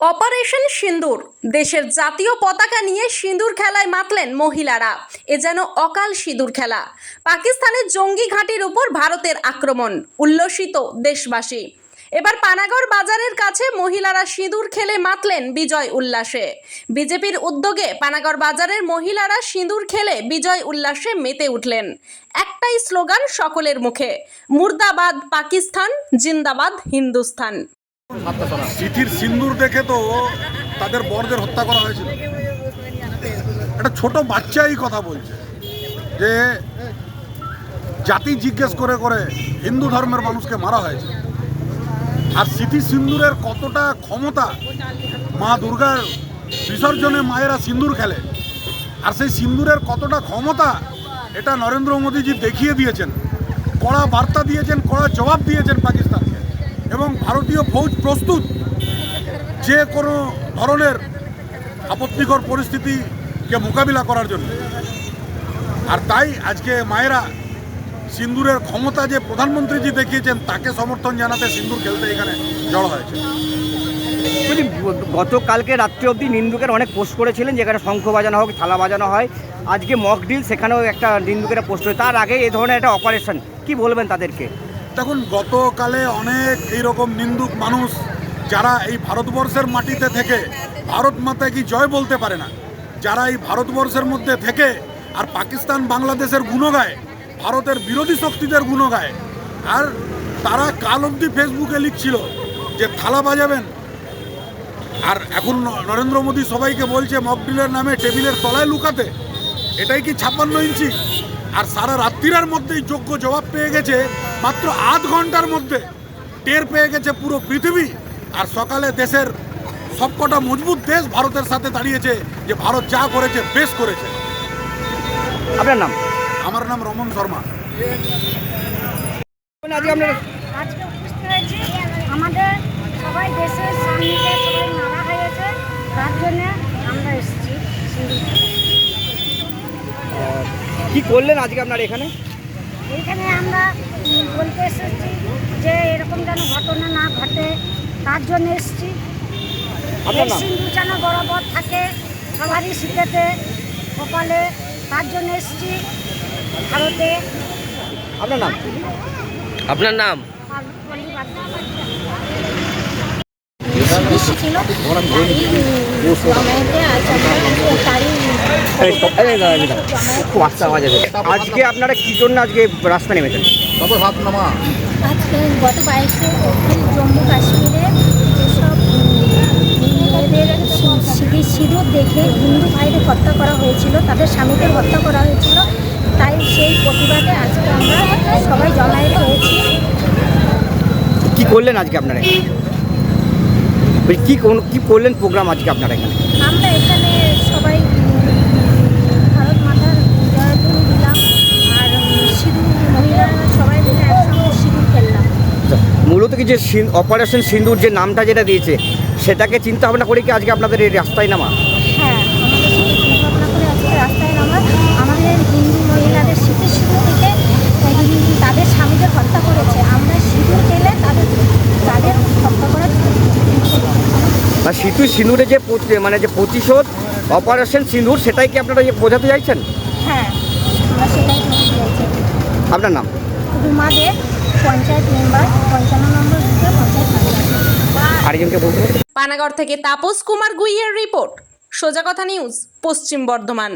Operation সিন্দুর। দেশের জাতীয় পতাকা নিয়ে সিঁদুর খেলায় মাতলেন মহিলারা। এ যেন অকাল সিঁদুর খেলা। পাকিস্তানের জঙ্গি ঘাঁটির উপর ভারতের আক্রমণ, উল্লসিত দেশবাসী। এবার পানাগড় বাজারের কাছে মহিলারা সিঁদুর খেলে মাতলেন বিজয় উল্লাসে। বিজেপির উদ্যোগে পানাগড় বাজারের মহিলারা সিঁদুর খেলে বিজয় উল্লাসে মেতে উঠলেন। একটাই স্লোগান সকলের মুখে, মুর্দাবাদ পাকিস্তান, জিন্দাবাদ হিন্দুস্তান চিঠির সিন্দুর দেখে তো তাদের বরদের হত্যা করা হয়েছিল। একটা ছোট বাচ্চা এই কথা বলছে যে জাতি জিজ্ঞেস করে করে হিন্দু ধর্মের মানুষকে মারা হয়েছে। আর স্মৃতি সিন্দুরের কতটা ক্ষমতা মা দুর্গার বিসর্জনে মায়েরা সিন্দুর খেলে, আর সেই সিন্দুরের কতটা ক্ষমতা এটা নরেন্দ্র মোদীজি দেখিয়ে দিয়েছেন, কড়া বার্তা দিয়েছেন, কড়া জবাব দিয়েছেন পাকিস্তানকে। এবং ভারতীয় ফৌজ প্রস্তুত যে কোনো ধরনের আপত্তিকর পরিস্থিতিকে মোকাবিলা করার জন্য। আর তাই আজকে মায়েরা সিন্দুরের ক্ষমতা যে প্রধানমন্ত্রীজি দেখিয়েছেন, তাকে সমর্থন জানাতে সিন্দুর খেলতে এখানে জড়ো হয়েছে। গতকালকে রাত্রি অবধি নিন্দুকের অনেক পোস্ট করেছিলেন, যেখানে শঙ্খ বাজানো হোক, থালা বাজানো হয়। আজকে মক ডিল সেখানেও একটা নিন্দুকের পোস্ট হয় তার আগে এই ধরনের একটা অপারেশন কি বলবেন তাদেরকে? দেখুন, গতকালে অনেক এইরকম নিন্দুক মানুষ যারা এই ভারতবর্ষের মাটিতে থেকে, ভারত মাতা কি জয় বলতে পারে না? যারা এই ভারতবর্ষের মধ্যে থেকে আর পাকিস্তান, বাংলাদেশের গুণ গায় ভারতের বিরোধী শক্তিদের গুণ গায় আর তারা কাল অবধি ফেসবুকে লিখছিল যে থালা বাজাবেন। আর এখন নরেন্দ্র মোদী সবাইকে বলছে মকডিলের নামে টেবিলের তলায় লুকাতে। এটাই কি ছাপ্পান্ন ইঞ্চি? আর সারা রাত্রির মধ্যেই যোগ্য জবাব পেয়ে গেছে মাত্র আধ ঘণ্টার মধ্যে টের পেয়ে গেছে পুরো পৃথিবী। আর সকালে দেশের সবকটা মজবুত দেশ ভারতের সাথে দাঁড়িয়েছে যে ভারত যা করেছে বেশ করেছে। আপনার নাম? আমার নাম রমন শর্মা। আজকে আপনার আজকে উপস্থিত হয়েছি। আমাদের সবাই দেশের সামনেতে সবাই মারা হয়েছে। তার জন্য আমরা এসেছি কি করলেন আজকে আপনার এখানে? এইখানে আমরা বলতে এসেছি যে এরকম যেন ঘটনা না ঘটে তার জন্য এসেছি। সিন্ধু যেন বরাবর থাকে সবারই শীতেতে কপালে তার জন্য এসেছি ভারতে। আপনার নাম? আপনার নাম? ছিল আওয়াজ আছে। আজকে আপনারা কি জন্য আজকে রাস্তা নেমেছেন? আজকে গত বাইশে জম্মু কাশ্মীরে যেসব মেয়েদের সিঁদুর দেখে হিন্দু ভাইদের হত্যা করা হয়েছিল তাদের স্বামীদের হত্যা করা হয়েছিল তাই সেই প্রতিবাদে আজকে আমরা সবাই জমায়েত হয়েছি। কি করলেন আজকে আপনারা কি কোন কি করলেন প্রোগ্রাম আজকে আপনারা এখানে? আমরা এখানে সবাই উম, ভারত মাতার জয়গুরু দিলাম আর উম, সিঁদুর মহিলারা সবাই মিলে একসঙ্গে সিঁদুর খেললাম আচ্ছা, মূলত কি যে অপারেশন সিন্দুর যে নামটা যেটা দিয়েছে সেটাকে চিন্তা ভাবনা করে কি আজকে আপনাদের এই রাস্তায় নামা? হ্যাঁ রাস্তায় নামা। আমাদের হিন্দু মহিলাদের শীতের সিঁদুর থেকে তাদের স্বামীদের হত্যা করেছে। আমরা সিঁদুর খেলে তাদের তাদের হত্যা করার বা শীতু সিঁদুরে যে মানে যে প্রতিশোধ অপারেশন সিঁদুর সেটাই কি আপনারা বোঝাতে চাইছেন? হ্যাঁ সেটাই আপনার নাম? দে পঞ্চায়েত মেম্বার পঞ্চান্ন নম্বর আরেকজনকে বলতে পানাগড় থেকে তাপস কুমার গুইয়ের রিপোর্ট সোজা কথা নিউজ পশ্চিম বর্ধমান।